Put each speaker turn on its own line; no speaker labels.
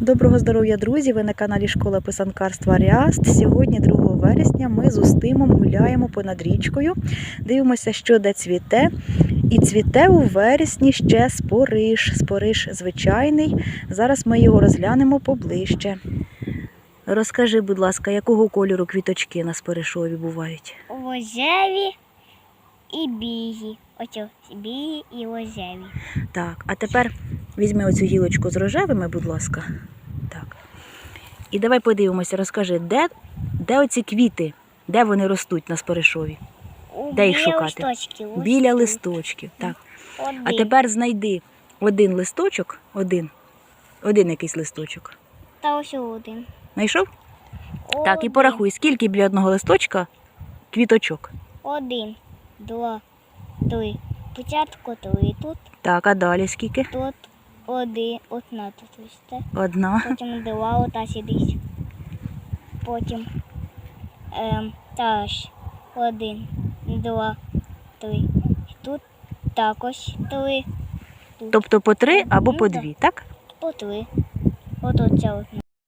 Доброго здоров'я, друзі! Ви на каналі Школа писанкарства Ряст. Сьогодні, 2 вересня, ми з Устимом гуляємо понад річкою. Дивимося, що де цвіте. І цвіте у вересні ще спориш. Спориш звичайний. Зараз ми його розглянемо поближче. Розкажи, будь ласка, якого кольору квіточки на споришові бувають?
Рожеві і білі. Оце білі і рожеві.
Так, а тепер візьми оцю гілочку з рожевими, будь ласка. Так. І давай подивимося, розкажи, де, де оці квіти, де вони ростуть на споришові?
У
Де їх шукати?
листочки,
Біля листочків. Так.
тут.
А тепер знайди один листочок, один, один якийсь листочок.
Та ось один.
Знайшов? Так, і порахуй, скільки біля одного листочка квіточок.
Один, два, три. Спочатку три тут,
Так, а далі скільки?
тут один, одна тут листе.
Одна.
Потім два ота сидить. Потім ем, теж один, два, три. І Тут також три. Тут
Тобто по три або по дві, так?
по три. От оця одна.